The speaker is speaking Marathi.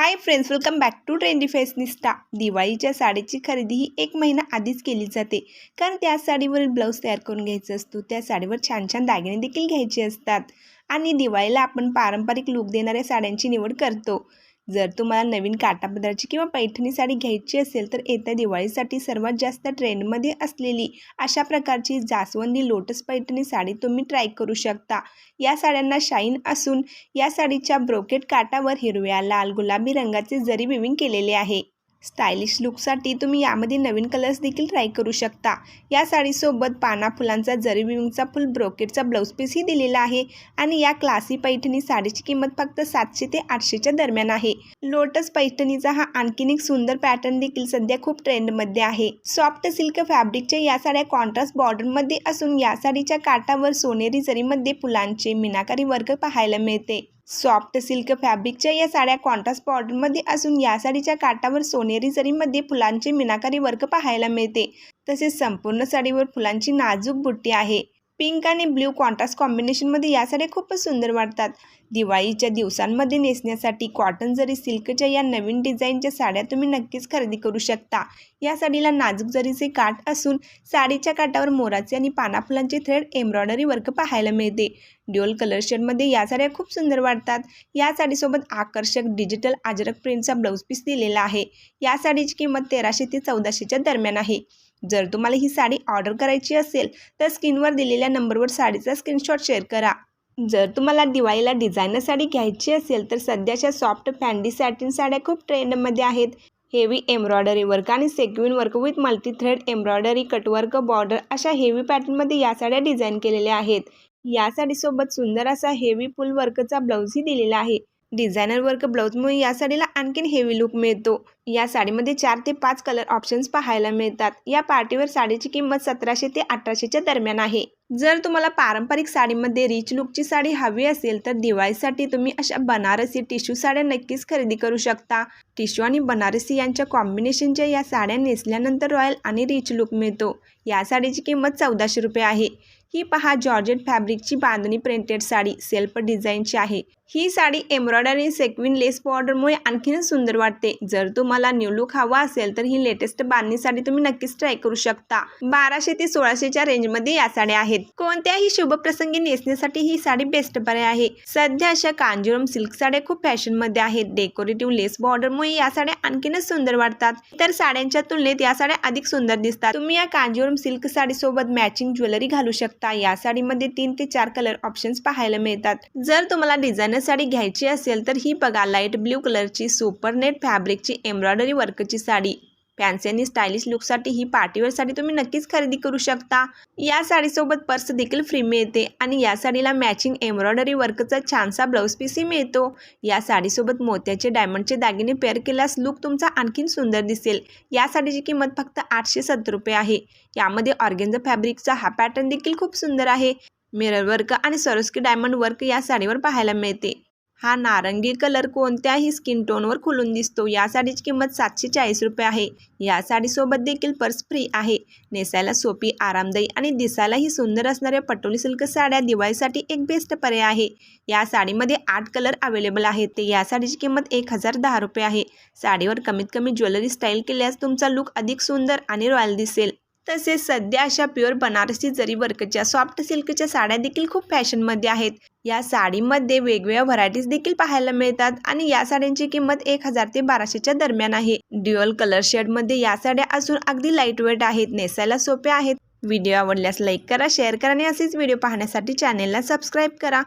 Hi friends welcome back to trendy fashionista दिवाळीच्या साडीची खरेदी ही एक महिना आधीच केली जाते. कारण त्या साडीवरील ब्लाऊज तयार करून घ्यायचा असतो. त्या साडीवर छान छान दागिने देखील घ्यायचे असतात. आणि दिवाळीला आपण पारंपरिक लूक देणाऱ्या साड्यांची निवड करतो. जर तुम्हाला नवीन काटापदराची किंवा पैठणी साडी घ्यायची असेल तर येत्या दिवाळीसाठी सर्वात जास्त ट्रेंडमध्ये असलेली अशा प्रकारची जास्वंदी लोटस पैठणी साडी तुम्ही ट्राय करू शकता. या साड्यांना शाईन असून या साडीच्या ब्रोकेट काटावर हिरव्या लाल गुलाबी रंगाचे जरी विविंग केलेले आहे. स्टायलिश लुकसाठी तुम्ही यामध्ये नवीन कलर्स देखील ट्राय करू शकता. या साडीसोबत पाना फुलांचा जरी विविंगचा फुल ब्रोकेटचा ब्लाऊज पीसही दिलेला आहे आणि या क्लासी पैठणी साडीची किंमत फक्त सातशे ते आठशेच्या दरम्यान आहे. लोटस पैठणीचा हा आणखीन एक सुंदर पॅटर्न देखील सध्या खूप ट्रेंडमध्ये आहे. सॉफ्ट सिल्क फॅब्रिकच्या या साड्या कॉन्ट्रास्ट बॉर्डरमध्ये असून या साडीच्या काठावर सोनेरी जरीमध्ये फुलांचे मिनाकारी वर्क पाहायला मिळते. सॉफ्ट सिल्क फॅब्रिकच्या या साड्या कॉन्ट्रास्ट बॉर्डरमध्ये असून या साडीच्या काठावर सोनेरी जरीमध्ये फुलांचे मिनाकारी वर्क पाहायला मिळते. तसेच संपूर्ण साडीवर फुलांची नाजूक बुट्टी आहे. पिंक आणि ब्ल्यू कॉन्ट्रास्ट कॉम्बिनेशनमध्ये या साड्या खूपच सुंदर वाटतात. दिवाळीच्या दिवसांमध्ये नेसण्यासाठी कॉटन जरी सिल्कच्या या नवीन डिझाईनच्या साड्या तुम्ही नक्कीच खरेदी करू शकता. या साडीला नाजूक जरीचे काठ असून साडीच्या काठावर मोराचे आणि पानाफुलांचे थ्रेड एम्ब्रॉयडरी वर्क पाहायला मिळते. ड्युअल कलर शेडमध्ये या साड्या खूप सुंदर वाटतात. या साडीसोबत आकर्षक डिजिटल अजरक प्रिंटचा ब्लाऊज पीस दिलेला आहे. या साडीची किंमत तेराशे ते चौदाशेच्या दरम्यान आहे. जर तुम्हाला ही साडी ऑर्डर करायची असेल तर स्क्रीनवर दिलेल्या नंबरवर साडीचा स्क्रीनशॉट शेअर करा. जर तुम्हाला दिवाळीला डिझायनर साडी घ्यायची असेल तर सध्याच्या सॉफ्ट फॅन्डी सॅटिन साड्या खूप ट्रेंडमध्ये आहेत. हेवी एम्ब्रॉयडरी वर्क आणि sequin work with multi thread embroidery cutwork border अशा हेवी पॅटर्नमध्ये या साड्या डिझाईन केलेल्या आहेत. या साडीसोबत सुंदर असा हेवी फुल वर्कचा ब्लाऊजही दिलेला आहे. डिझायनर वर्क ब्लाऊजमुळे या साडीला आणखीन हेवी लुक मिळतो. या साडीमध्ये चार ते पाच कलर ऑप्शन्स पाहायला मिळतात. या पार्टीवर साडीची किंमत सतराशे ते अठराशेच्या दरम्यान आहे. जर तुम्हाला पारंपरिक साडीमध्ये रिच लुकची साडी हवी असेल तर दिवाळीसाठी तुम्ही अशा बनारसी टिश्यू साड्या नक्कीच खरेदी करू शकता. टिश्यू आणि बनारसी यांच्या कॉम्बिनेशनच्या या साड्या नेसल्यानंतर रॉयल आणि रिच लुक मिळतो. या साडीची किंमत चौदाशे रुपये आहे. ही पहा जॉर्जेट फॅब्रिकची बांधणी प्रिंटेड साडी सेल्फ डिझाईनची आहे. ही साडी एम्ब्रॉयडरी सेक्विन लेस बॉर्डरमुळे आणखीनच सुंदर वाटते. जर तुम्हाला न्यू लुक हवा असेल तर ही लेटेस्ट बांधणी साडी तुम्ही नक्कीच ट्राय करू शकता. बाराशे ते सोळाशेच्या रेंजमध्ये या साड्या आहेत. कोणत्याही शुभप्रसंगी नेसण्यासाठी ही साडी बेस्ट पर्याय आहे. सध्या अशा कांजीवरम सिल्क साड्या खूप फॅशनमध्ये आहेत. डेकोरेटिव्ह लेस बॉर्डरमुळे या साड्या आणखीनच सुंदर वाटतात. तर साड्यांच्या तुलनेत या साड्या अधिक सुंदर दिसतात. तुम्ही या कांजीवरम सिल्क साडीसोबत मॅचिंग ज्वेलरी घालू शकता. या साडीमध्ये तीन ते चार कलर ऑप्शन्स पाहायला मिळतात. जर तुम्हाला डिझायनर साडी घ्यायची असेल तर ही बघा लाइट ब्ल्यू कलरची सुपर नेट फॅब्रिकची एम्ब्रॉयडरी वर्कची साडी. फॅन्सी आणि स्टायलिश लुकसाठी ही पार्टीवेअरसाठी तुम्ही नक्कीच खरेदी करू शकता. या साडीसोबत पर्स देखील फ्री मिळते आणि या साडीला मॅचिंग एम्ब्रॉयडरी वर्कचा छानसा ब्लाऊज पीसही मिळतो. या साडीसोबत मोत्याचे डायमंडचे दागिने पेअर केल्यास लुक तुमचा आणखीन सुंदर दिसेल. या साडीची किंमत फक्त आठशे सत्तर रुपये आहे. यामध्ये ऑर्गेन्झा फॅब्रिकचा हा पॅटर्न देखील खूप सुंदर आहे. मिरर वर्क आणि सरोस्की डायमंड वर्क या साडीवर पाहायला मिळते. हा नारंगी कलर कोणत्याही स्किन टोनवर खुलून दिसतो. या साडीची किंमत सातशे चाळीस रुपये आहे. या साडीसोबत देखील पर्स फ्री आहे. नेसायला सोपी आरामदायी आणि दिसायलाही सुंदर असणाऱ्या पटोली सिल्क साड्या दिवाळीसाठी एक बेस्ट पर्याय आहे. या साडीमध्ये आठ कलर अवेलेबल आहेत. ते या साडीची किंमत एक हजार दहा रुपये आहे. साडीवर कमीत कमी ज्वेलरी स्टाईल केल्यास तुमचा लुक अधिक सुंदर आणि रॉयल दिसेल. तसेच सध्या अशा प्युअर बनारसी जरी वर्कच्या सॉफ्ट सिल्कच्या साड्या देखील खूप फॅशनमध्ये आहेत. या साडीमध्ये वेगवेगळ्या व्हरायटीज देखील पाहायला मिळतात आणि या साड्यांची किंमत एक हजार ते बाराशेच्या दरम्यान आहे. ड्युअल कलर शेडमध्ये या साड्या असून अगदी लाइट वेट आहेत नेसायला सोप्या आहेत. व्हिडिओ आवडल्यास लाईक करा शेअर करा आणि असेच व्हिडिओ पाहण्यासाठी चॅनेलला सबस्क्राईब करा.